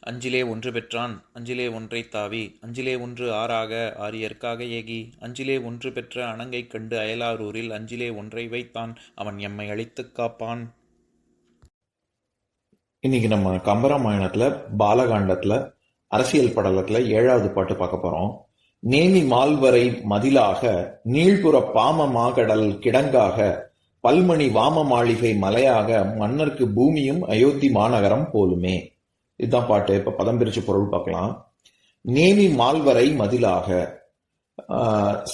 அஞ்சிலே ஒன்று பெற்றான் அஞ்சிலே ஒன்றை தாவி அஞ்சிலே ஒன்று ஆறாக ஆரியற்காக ஏகி அஞ்சிலே ஒன்று பெற்ற அணங்கை கண்டு அயலாரூரில் அஞ்சிலே ஒன்றை வைத்தான் அவன் எம்மை அழித்துக் காப்பான். இன்னைக்கு நம்ம கம்பராமாயணத்துல பாலகாண்டத்துல அரசியல் படலத்துல ஏழாவது பாட்டு பார்க்க போறோம். நேமி மால்வரை மதிலாக நீழ்புற பாம மாகடல் கிடங்காக பல்மணி வாம மாளிகை மலையாக மன்னர்க்கு பூமியும் அயோத்தி மாநகரம் போலுமே. இதுதான் பாட்டு. இப்ப பதம் பிரிச்சு பொருள் பார்க்கலாம். நேமி மால்வரை மதிலாக.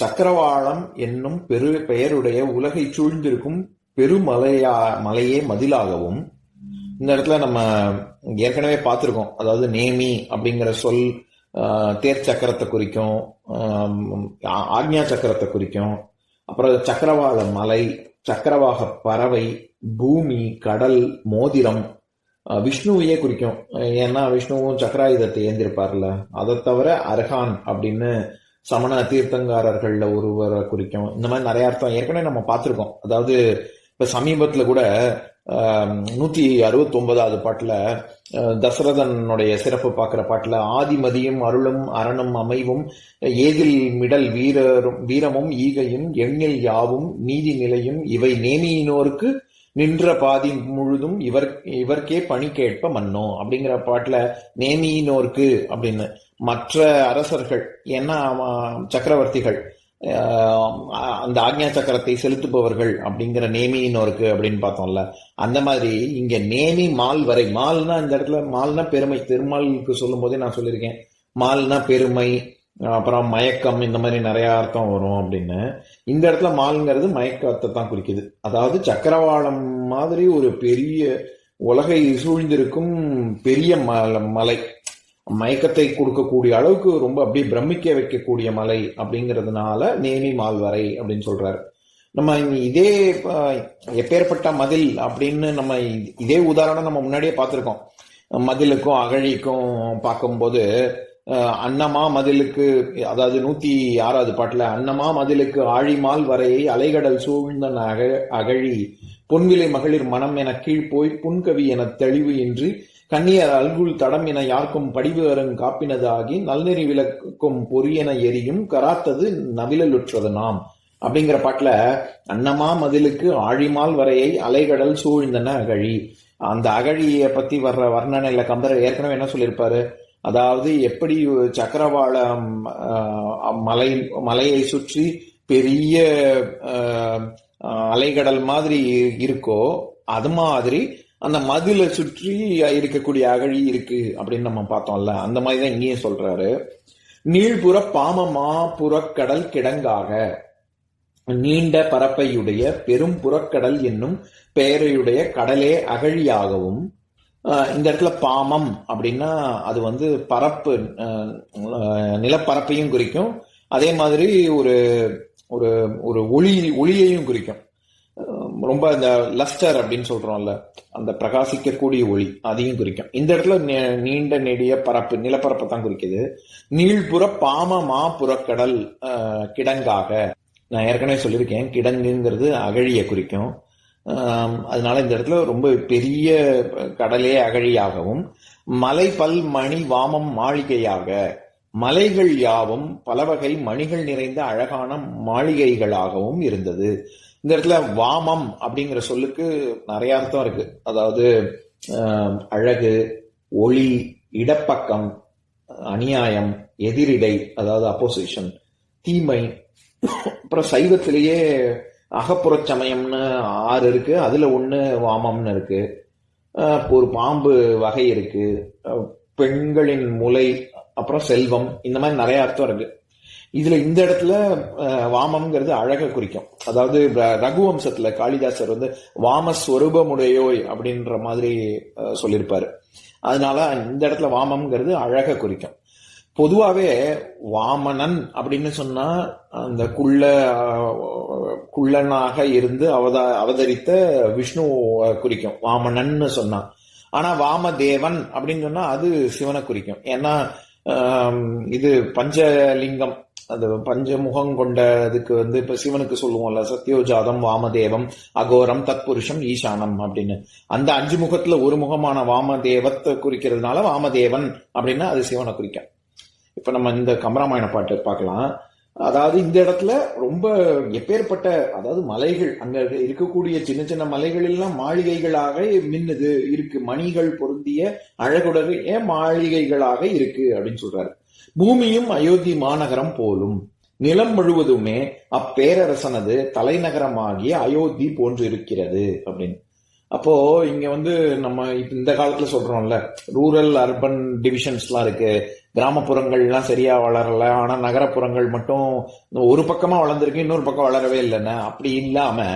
சக்கரவாளம் என்னும் பெரு பெயருடைய உலகை சூழ்ந்திருக்கும் பெருமலையா மலையே மதிலாகவும் இந்த இடத்துல நம்ம ஏற்கனவே பார்த்துருக்கோம். அதாவது நேமி அப்படிங்கிற சொல் தேர் சக்கரத்தை குறிக்கும் ஆக்ஞா சக்கரத்தை குறிக்கும். அப்புறம் சக்கரவாள மலை சக்கரவாக பறவை பூமி கடல் மோதிரம் விஷ்ணுவையே குறிக்கும். ஏன்னா விஷ்ணுவும் சக்கராயுதத்தை ஏந்திருப்பார்ல. அதை தவிர அர்ஹான் அப்படின்னு சமண தீர்த்தங்காரர்கள்ல ஒருவரை குறிக்கும். இந்த மாதிரி நிறைய அர்த்தம். ஏற்கனவே நம்ம பார்த்துருக்கோம். அதாவது இப்ப சமீபத்துல கூட நூற்றி நூத்தி அறுபத்தி ஒன்பதாவது பாட்டுல தசரதனுடைய சிறப்பு பார்க்குற பாட்டுல ஆதிமதியும் அருளும் அரணும் அமைவும் ஏதில் மிடல் வீரரும் வீரமும் ஈகையும் எண்ணில் யாவும் நீதி நிலையும் இவை நேமியினோருக்கு நின்ற பாதி முழுதும் இவர் இவர்க்கே பணி கேட்ப மன்னோ அப்படிங்கிற பாட்டுல நேமியினோர்க்கு அப்படின்னு. மற்ற அரசர்கள் ஏன்னா சக்கரவர்த்திகள் அந்த ஆக்ஞா சக்கரத்தை செலுத்துபவர்கள் அப்படிங்கிற நேமியினோருக்கு அப்படின்னு பார்த்தோம்ல. அந்த மாதிரி இங்க நேமி மால் வரை மால்னா இந்த இடத்துல மால்னா பெருமை திருமாலுக்கு சொல்லும் போதே நான் சொல்லியிருக்கேன். மால்னா பெருமை அப்புறம் மயக்கம் இந்த மாதிரி நிறைய அர்த்தம் வரும் அப்படின்னு. இந்த இடத்துல மால்ங்கிறது மயக்கத்தை தான் குறிக்குது. அதாவது சக்கரவாளம் மாதிரி ஒரு பெரிய உலகை சூழ்ந்திருக்கும் பெரிய மலை மயக்கத்தை கொடுக்கக்கூடிய அளவுக்கு ரொம்ப அப்படியே பிரமிக்க வைக்கக்கூடிய மலை அப்படிங்கிறதுனால நேமி மால்வரை அப்படின்னு சொல்றாரு. நம்ம இதே எப்பேற்பட்ட மதில் அப்படின்னு நம்ம இதே உதாரணம் நம்ம முன்னாடியே பார்த்துருக்கோம். மதிலுக்கும் அகழிக்கும் பார்க்கும்போது அன்னமா மதிலுக்கு அதாவது நூத்தி ஆறாவது பாட்டுல அன்னமா மதிலுக்கு ஆழிமால் வரையை அலைகடல் சூழ்ந்த அக அகழி பொன்விலை மகளிர் மனம் என கீழ் போய் புன்கவி என தெளிவு இன்றி கண்ணியர் அல்குல் தடம் என யார்க்கும் படிவு அருங் காப்பினதாகி நல்நெறி விளக்கும் பொரியென எரியும் கராத்தது நவிழலுற்றது நாம் அப்படிங்கிற பாட்டுல அன்னமா மதிலுக்கு ஆழிமால் வரையை அலைகடல் சூழ்ந்தன அகழி அந்த அகழியை பத்தி வர்ற வர்ணனையில கம்பர் ஏற்கனவே என்ன சொல்லியிருப்பாரு? அதாவது எப்படி சக்கரவாளம் மலை மலையை சுற்றி பெரிய அலைகடல் மாதிரி இருக்கோ அது மாதிரி அந்த மதிலை சுற்றி இருக்கக்கூடிய அகழி இருக்கு அப்படின்னு நம்ம பார்த்தோம்ல. அந்த மாதிரி தான் இங்கேயும் சொல்றாரு. நீழ்புற பாமமா புறக்கடல் கிடங்காக. நீண்ட பரப்பையுடைய பெரும் புறக்கடல் என்னும் பெயரையுடைய கடலே அகழியாகவும் இந்த இடத்துல பாமம் அப்படின்னா அது வந்து பரப்பு நிலப்பரப்பையும் குறிக்கும். அதே மாதிரி ஒரு ஒரு ஒரு ஒளி ஒளியையும் குறிக்கும். ரொம்ப இந்த லஸ்டர் அப்படின்னு சொல்றோம்ல அந்த பிரகாசிக்கக்கூடிய ஒளி அதையும் குறிக்கும். இந்த இடத்துல நெ- நீண்ட நெடிய பரப்பு நிலப்பரப்பை தான் குறிக்குது. நீள்புற பாம மா புறக்கடல் கிடங்காக நான் ஏற்கனவே சொல்லியிருக்கேன் கிடங்குங்கிறது அகழியை குறிக்கும். அதனால இந்த இடத்துல ரொம்ப பெரிய கடலே அகழியாகவும் மலை பல் மணி வாமம் மாளிகையாக மலைகள் யாவும் பல வகை மணிகள் நிறைந்த அழகான மாளிகைகளாகவும் இருந்தது. இந்த இடத்துல வாமம் அப்படிங்கிற சொல்லுக்கு நிறைய அர்த்தம் இருக்கு. அதாவது அழகு ஒளி இடப்பக்கம் அநியாயம் எதிரிடை அதாவது அப்போசிஷன் தீமை அப்புறம் சைவத்திலேயே அகப்புறச் சமயம்னு ஆறு இருக்கு அதுல ஒன்று வாமம்னு இருக்கு. ஒரு பாம்பு வகை இருக்கு. பெண்களின் முலை அப்புறம் செல்வம் இந்த மாதிரி நிறைய அர்த்தம் இருக்கு. இதுல இந்த இடத்துல வாமம்ங்கிறது அழகை குறிக்கும். அதாவது ர- ரகுவம்சத்துல காளிதாசர் வந்து வாமஸ்வரூபமுடையோய் அப்படின்ற மாதிரி சொல்லியிருப்பார் சொல்லியிருப்பாரு அதனால இந்த இடத்துல வாமம்ங்கிறது அழகை குறிக்கும். பொதுவாகவே வாமனன் அப்படின்னு சொன்னா அந்த குள்ள குள்ளனாக இருந்து அவதா அவதரித்த விஷ்ணு குறிக்கும். வாமனன்னு சொன்னான் ஆனா வாமதேவன் அப்படின்னு சொன்னா அது சிவனை குறிக்கும். ஏன்னா இது பஞ்சலிங்கம். அது பஞ்சமுகம் கொண்டதுக்கு வந்து இப்ப சிவனுக்கு சொல்லுவோம்ல சத்யோஜாதம் வாமதேவம் அகோரம் தத்புருஷம் ஈசானம் அப்படின்னு. அந்த அஞ்சு முகத்துல ஒரு முகமான வாமதேவத்தை குறிக்கிறதுனால வாமதேவன் அப்படின்னா அது சிவனை குறிக்கும். இப்ப நம்ம இந்த கம்பராமாயண பாட்டு பார்க்கலாம். அதாவது இந்த இடத்துல ரொம்ப எப்பேற்பட்ட அதாவது மலைகள் அங்க இருக்கக்கூடிய சின்ன சின்ன மலைகள் எல்லாம் மாளிகைகளாக மின்னுது. இருக்கு. மணிகள் பொருந்திய அழகுடைய மாளிகைகளாக இருக்கு அப்படின்னு சொல்றாரு. பூமியும் அயோத்தி மாநகரம் போலும். நிலம் முழுவதுமே அப்பேரரசனது தலைநகரமாகிய அயோத்தி போன்று இருக்கிறது அப்படின்னு. அப்போ இங்க வந்து நம்ம இந்த காலத்துல சொல்றோம்ல ரூரல் அர்பன் டிவிஷன்ஸ்லாம் இருக்கு. கிராமப்புறங்கள்லாம் சரியா வளரல. ஆனா நகரப்புறங்கள் மட்டும் ஒரு பக்கமா வளர்ந்துருக்கு இன்னொரு பக்கம் வளரவே இல்லைன்னு. அப்படி இல்லாம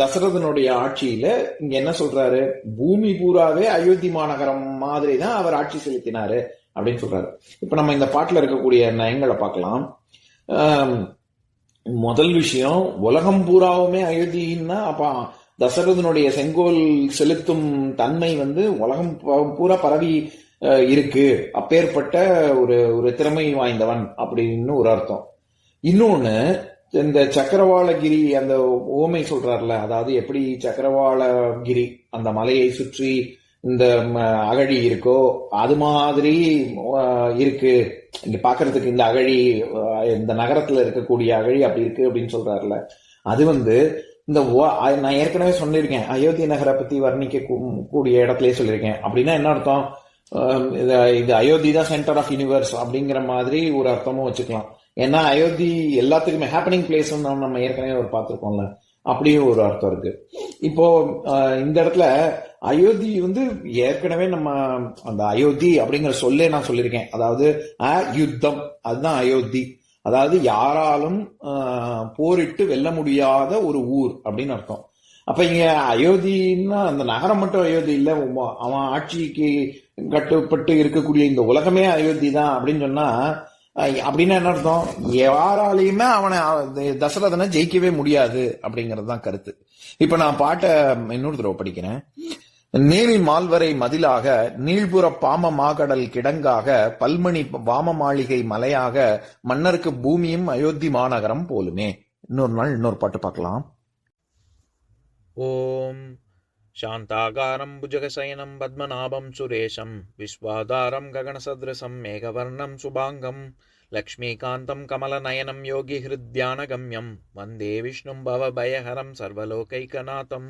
தசரதனுடைய ஆட்சியில இங்க என்ன சொல்றாரு? பூமி பூராவே அயோத்தி மாநகரம் மாதிரி தான் அவர் ஆட்சி செலுத்தினாரு அப்படின்னு சொல்றாரு. இப்ப நம்ம இந்த பாட்டுல இருக்கக்கூடிய நயங்களை பார்க்கலாம். முதல் விஷயம் உலகம் பூராவுமே அயோத்தின்னா அப்ப தசரதனுடைய செங்கோல் செலுத்தும் தன்மை வந்து உலகம் ப- பூரா பரவி இருக்கு. அப்பேற்பட்ட ஒரு ஒரு திறமை வாய்ந்தவன் அப்படின்னு ஒரு அர்த்தம். இன்னொன்னு இந்த சக்கரவாளகிரி அந்த ஓமை சொல்றாருல அதாவது எப்படி சக்கரவாளகிரி அந்த மலையை சுற்றி இந்த ம, அகழி இருக்கோ அது மாதிரி இருக்கு. இங்க பாக்குறதுக்கு இந்த அகழி இந்த நகரத்துல இருக்கக்கூடிய அகழி அப்படி இருக்கு அப்படின்னு சொல்றாருல. அது வந்து இந்த ஓ- நான் ஏற்கனவே சொல்லியிருக்கேன். அயோத்தி நகரை பத்தி வர்ணிக்க கூடிய இடத்துலயே சொல்லியிருக்கேன். அப்படின்னா என்ன அர்த்தம்? இது அயோத்தி தான் சென்டர் ஆஃப் யூனிவர்ஸ் அப்படிங்கிற மாதிரி ஒரு அர்த்தமும் வச்சுக்கலாம். ஏன்னா அயோத்தி எல்லாத்துக்குமே ஹேப்பனிங் பிளேஸ் நம்ம ஏற்கனவே ஒரு பார்த்துருக்கோம்ல. அப்படியும் ஒரு அர்த்தம் இருக்கு. இப்போ இந்த இடத்துல அயோத்தி வந்து ஏற்கனவே நம்ம அந்த அயோத்தி அப்படிங்கிற சொல்லே நான் சொல்லியிருக்கேன். அதாவது அ யுத்தம். அதுதான் அயோத்தி. அதாவது யாராலும் போரிட்டு வெல்ல முடியாத ஒரு ஊர் அப்படின்னு அர்த்தம். அப்ப இங்க அயோத்தின்னா அந்த நகரம் மட்டும் அயோத்தி இல்ல அவன் ஆட்சிக்கு கட்டுப்பட்டு இருக்கக்கூடிய இந்த உலகமே அயோத்தி தான் அப்படின்னு சொன்னா அப்படின்னா என்ன அர்த்தம்? யாராலையுமே அவனை தசரதனை ஜெயிக்கவே முடியாது அப்படிங்கிறது தான் கருத்து. இப்ப நான் பாட்டை இன்னொரு தடவை படிக்கிறேன். நேமி மால்வரை மதிலாக நீள்புற பாம மாகடல் கிடங்காக பல்மணி வாம மாளிகை மலையாக மன்னருக்கு பூமியும் அயோத்தி மாநகரம் போலுமே இன்னொரு நாள் இன்னொரு பாட்டு பார்க்கலாம் ॐ शान्ताकारं भुजगशयनं पद्मनाभं सुरेशं विश्वाधारं गगनसदृशं मेघवर्णं शुभाङ्गं लक्ष्मीकान्तं कमलनयनं योगिहृद्यानगम्यं वन्दे विष्णुं भवभयहरं सर्वलोकैकनाथम्